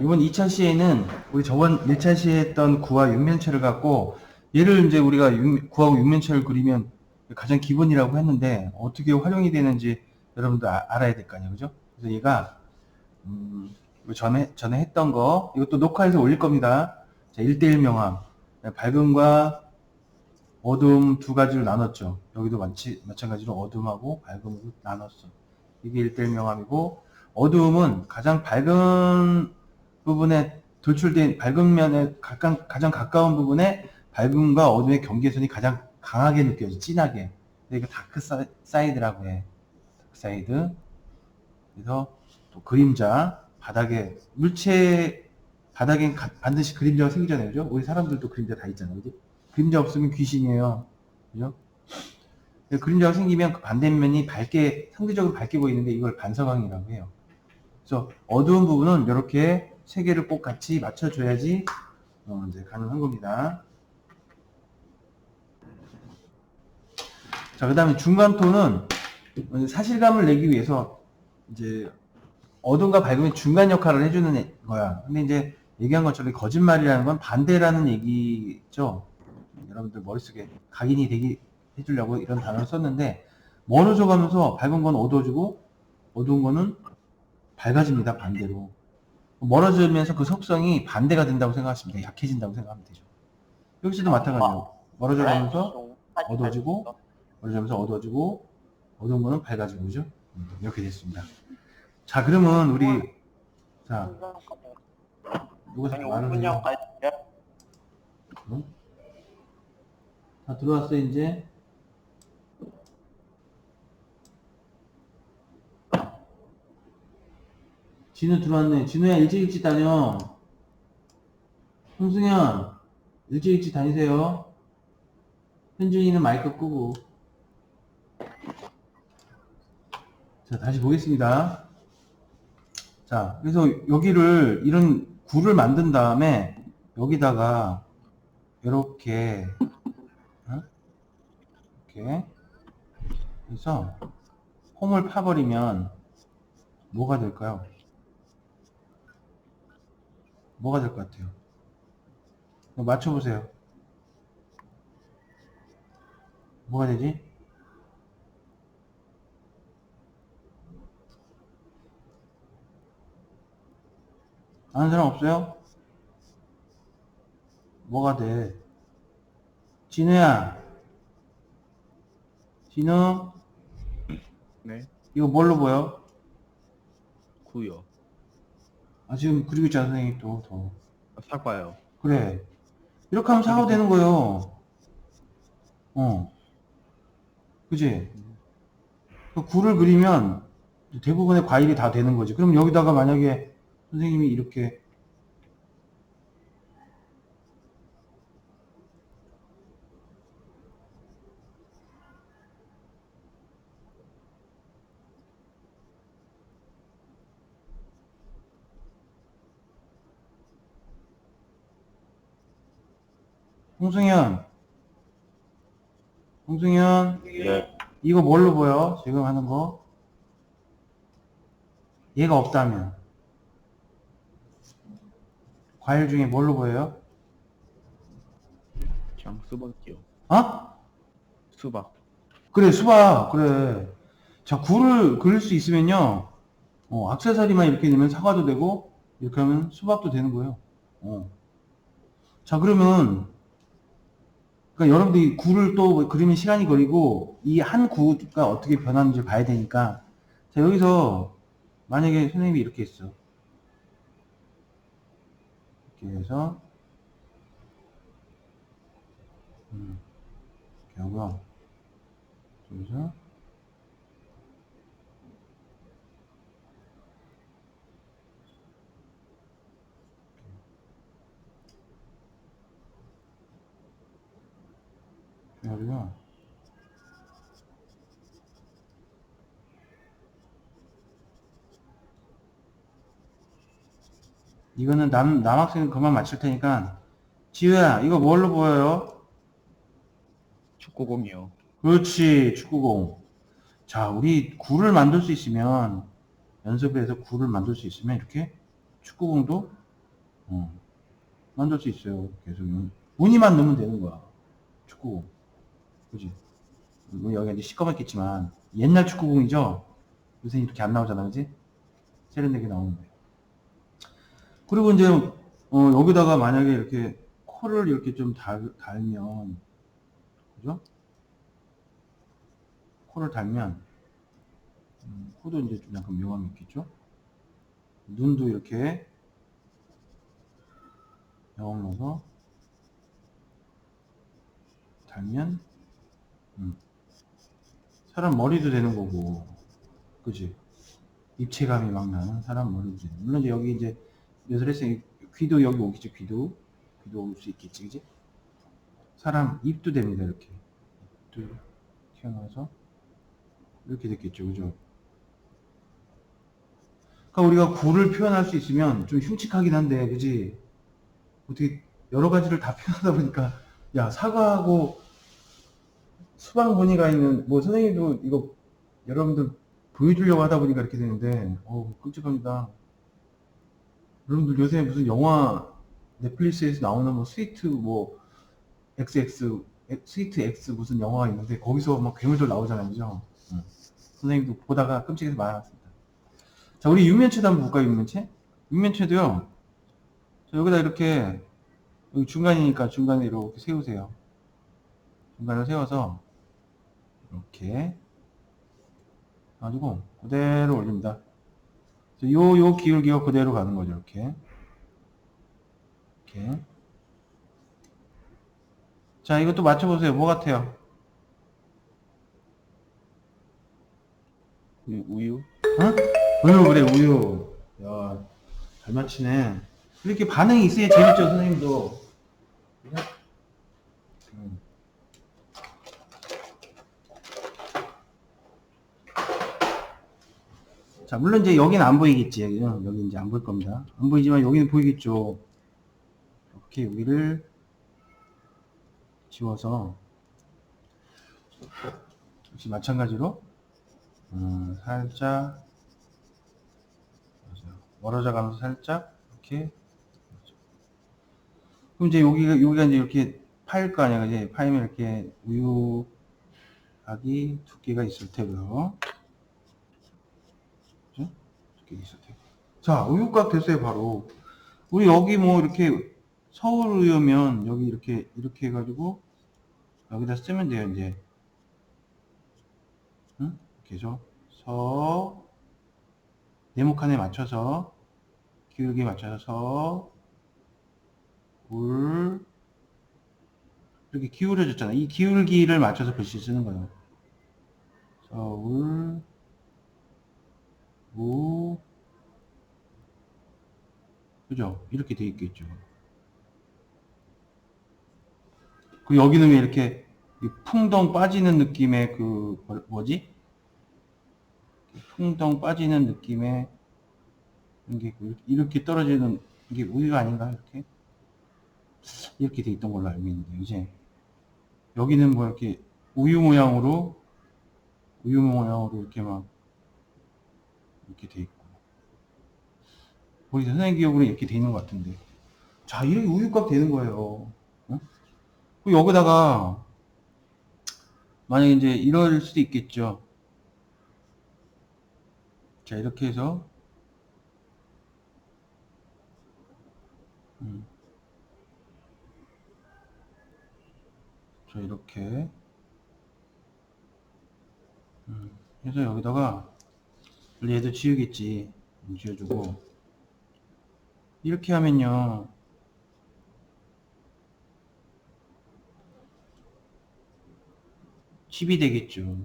이번 2차 시에는 우리 저번 1차 시에 했던 구와 육면체를 갖고 얘를 이제 우리가 육- 구하고 육면체를 그리면 가장 기본이라고 했는데 어떻게 활용이 되는지 여러분도 아- 알아야 될 거 아니에요, 그죠? 그래서 얘가 음, 전에 전에 했던 거 이것도 녹화해서 올릴 겁니다. 자, 1대1 명함 밝음과 어둠 두 가지로 나눴죠. 여기도 마치, 마찬가지로 어둠하고 밝음으로 나눴어. 이게 1대1 명함이고 어두움은 가장 밝은 부분에 돌출된 밝은 면에 가장, 가장 가까운 부분에 밝음과 어둠의 경계선이 가장 강하게 느껴져 진하게. 이거 다크 사- 사이드라고 해. 다크 사이드. 그래서 또 그림자 바닥에 물체 바닥엔 가- 반드시 그림자가 생기잖아요. 그죠? 우리 사람들도 그림자 다 있잖아요. 그지? 그림자 없으면 귀신이에요. 그죠? 그림자가 생기면 그 반대면이 밝게 상대적으로 밝게 보이는데 이걸 반사광이라고 해요. 그래서 어두운 부분은 이렇게 세 개를 꼭 같이 맞춰줘야지 어, 이제 가능한 겁니다. 자, 그 다음에 중간 톤은 사실감을 내기 위해서 이제 어둠과 밝음의 중간 역할을 해주는 애- 거야. 근데 이제 얘기한 것처럼 거짓말이라는 건 반대라는 얘기죠. 여러분들 머릿속에 각인이 되게 해주려고 이런 단어를 썼는데 멀어져 가면서 밝은 건 어두워지고 어두운 거는 밝아집니다. 반대로. 멀어지면서 그 속성이 반대가 된다고 생각하시면 돼요. 약해진다고 생각하면 되죠. 여기서도 마찬가지예요. 멀어져 가면서 어두워지고 멀어지면서 어두워지고 어두운 거는 밝아지고 그죠? 음, 이렇게 됐습니다. 자 그러면 우리 자 누가 자꾸 말을 해요? 응? 다 들어왔어 이제? 진우 들어왔네. 진우야 일찍 일찍 다녀. 홍승현 일찍 일찍 다니세요. 현준이는 마이크 끄고. 자 다시 보겠습니다. 자 그래서 여기를 이런 구를 만든 다음에 여기다가 이렇게 어? 이렇게 해서 홈을 파버리면 뭐가 될까요? 뭐가 될 것 같아요? 이거 맞춰보세요. 뭐가 되지? 아는 사람 없어요? 뭐가 돼? 진우야. 진우, 네, 이거 뭘로 보여? 구요. 아, 지금 그리고 있잖아, 선생님 또, 더. 사과요. 그래. 이렇게 하면 사고 되는 거예요. 어. 그지? 그 굴을 그리면 대부분의 과일이 다 되는 거지. 그럼 여기다가 만약에 선생님이 이렇게 홍승현 홍승현 네. 이거 뭘로 보여? 지금 하는 거? 얘가 없다면 과일 중에 뭘로 보여요? 그냥 수박이요. 어? 수박. 그래 수박 그래 자 굴을 그릴 수 있으면요 어, 악세사리만 이렇게 넣으면 사과도 되고 이렇게 하면 수박도 되는 거예요 어. 자 그러면 그러니까 여러분들이 굴을 또 그리면 시간이 걸리고 이 한 구가 어떻게 변하는지 봐야 되니까. 자 여기서 만약에 선생님이 이렇게 했어. 이렇게 해서. 음, 이렇게 하고요. 여기서 여기가 이거는 남, 남학생 그만 맞출 테니까 지우야 이거 뭘로 보여요? 축구공이요. 그렇지 축구공 자 우리 굴을 만들 수 있으면 연습을 해서 굴을 만들 수 있으면 이렇게 축구공도 어, 만들 수 있어요. 계속 무늬만 넣으면 되는 거야. 축구공. 그지? 뭐 여기 이제 시꺼멓겠지만 옛날 축구공이죠. 요새 이렇게 안 나오잖아, 그지? 세련되게 나오는데. 그리고 이제 어, 여기다가 만약에 이렇게 코를 이렇게 좀 달, 달면 그죠? 코를 달면 음, 코도 이제 좀 약간 묘함이 있겠죠? 눈도 이렇게 넣어서 달면 음, 사람 머리도 되는 거고 그지? 입체감이 막 나는 사람 머리도 되는 물론 이제 여기 이제 묘사를 했으니 귀도 여기 오겠죠 귀도 귀도 올 수 있겠지 그지? 사람 입도 됩니다 이렇게 입도 튀어나와서 이렇게 됐겠죠 그죠? 그러니까 우리가 구를 표현할 수 있으면 좀 흉측하긴 한데 그지? 어떻게 여러 가지를 다 표현하다 보니까 야 사과하고 수박 무늬가 있는 뭐 선생님도 이거 여러분들 보여주려고 하다 보니까 이렇게 되는데 어우 끔찍합니다. 여러분들 요새 무슨 영화 넷플릭스에서 나오는 뭐 스위트 뭐 XX 에- 스위트 X 무슨 영화가 있는데 거기서 막 괴물들 나오잖아요. 그죠? 응. 선생님도 보다가 끔찍해서 말았습니다. 자 우리 육면체도 한번 볼까요 육면체? 육면체도요. 자, 여기다 이렇게 여기 중간이니까 중간에 이렇게 세우세요. 중간을 세워서 이렇게 가지고 그대로 올립니다. 요, 요 기울기가 그대로 가는 거죠, 이렇게. 이렇게. 자, 이것도 맞춰보세요. 뭐 같아요? 우- 우유. 어? 우유, 그래, 우유. 야, 잘 맞히네. 이렇게 반응이 있어야 재밌죠, 선생님도. 그죠? 음. 자, 물론 이제 여기는 안 보이겠지. 여기는, 여기 이제 안 보일 겁니다. 안 보이지만 여기는 보이겠죠. 이렇게 여기를 지워서 역시 마찬가지로 음, 살짝. 멀어져 가면서 살짝 이렇게 그럼 이제 여기가 여기가 이제 이렇게 파일 거 아니야, 그지? 파이면 이렇게 우유각이 두께가 있을 테고요. 있을 테고. 자, 우유각 됐어요, 바로. 우리 여기 뭐 이렇게 서울 우유면 여기 이렇게 이렇게 해가지고 여기다 쓰면 돼요, 이제. 응? 이렇게 해서 서 네모칸에 맞춰서 기울기에 맞춰서 서, 울 이렇게 기울어졌잖아. 이 기울기를 맞춰서 글씨 쓰는 거예요. 서울 우 그죠? 이렇게 돼 있겠죠. 그 여기는 왜 이렇게 이 풍덩 빠지는 느낌의 그 뭐- 뭐지? 풍덩 빠지는 느낌의 이게 있고 이렇게 떨어지는 이게 우유가 아닌가 이렇게 이렇게 돼 있던 걸로 알고 있는데 이제 여기는 뭐 이렇게 우유 모양으로 우유 모양으로 이렇게 막 이렇게 돼 있고. 우리 선생님 기억으로 이렇게 돼 있는 것 같은데. 자 이렇게 우유값 되는 거예요. 어? 그리고 여기다가 만약에 이제 이럴 수도 있겠죠. 자 이렇게 해서. 음. 자 이렇게. 음, 해서 여기다가 얘도 지우겠지. 음, 지워주고. 이렇게 하면요. 칩이 되겠죠.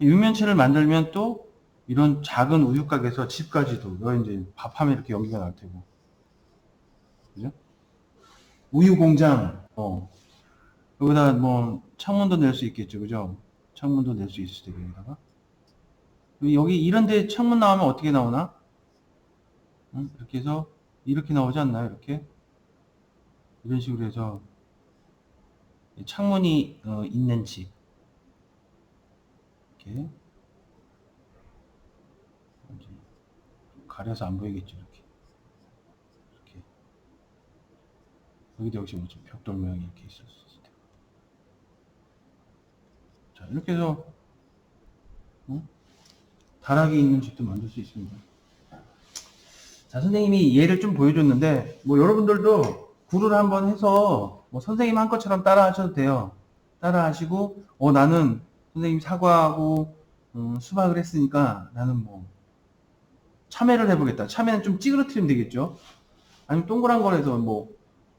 육면체를 만들면 또 이런 작은 우유각에서 칩까지도 여 이제 밥하면 이렇게 연기가 날 테고. 그죠? 우유 공장. 어. 여기다 뭐 창문도 낼 수 있겠죠. 그죠? 창문도 낼 수 있을 테고 여기다가 여기 이런데 창문 나오면 어떻게 나오나? 응? 이렇게 해서 이렇게 나오지 않나요? 이렇게 이런 식으로 해서 창문이 어, 있는 집 이렇게 가려서 안 보이겠죠 이렇게 이렇게 여기도 역시 뭐좀 벽돌 모양이 이렇게 있을 수 있을 테고 자 이렇게 해서 어? 다락이 있는 집도 만들 수 있습니다 자 선생님이 예를 좀 보여줬는데 뭐 여러분들도 구를 한번 해서 뭐 선생님 한 것처럼 따라 하셔도 돼요 따라 하시고 어 나는 선생님 사과하고 음, 수박을 했으니까 나는 뭐 참외를 해보겠다. 참외는 좀 찌그러뜨리면 되겠죠. 아니면 동그란 거에서 뭐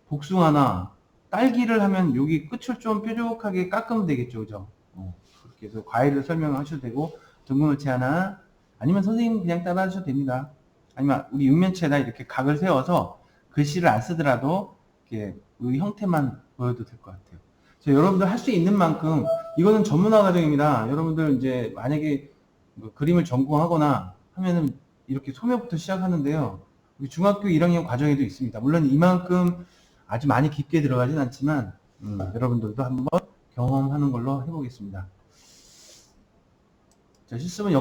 복숭아나 딸기를 하면 여기 끝을 좀 뾰족하게 깎으면 되겠죠, 그죠? 어, 그렇게 해서 과일을 설명하셔도 되고 등분물체 하나 아니면 선생님 그냥 따라 하셔도 됩니다. 아니면 우리 육면체에다 이렇게 각을 세워서 글씨를 안 쓰더라도 이렇게 이 형태만 보여도 될 것 같아요. 그래서 여러분들 할 수 있는 만큼 이거는 전문화 과정입니다. 여러분들 이제 만약에 뭐 그림을 전공하거나 하면은 이렇게 소묘부터 시작하는데요. 우리 중학교 1학년 과정에도 있습니다. 물론 이만큼 아주 많이 깊게 들어가진 않지만 음, 여러분들도 한번 경험하는 걸로 해보겠습니다. 자, 실습은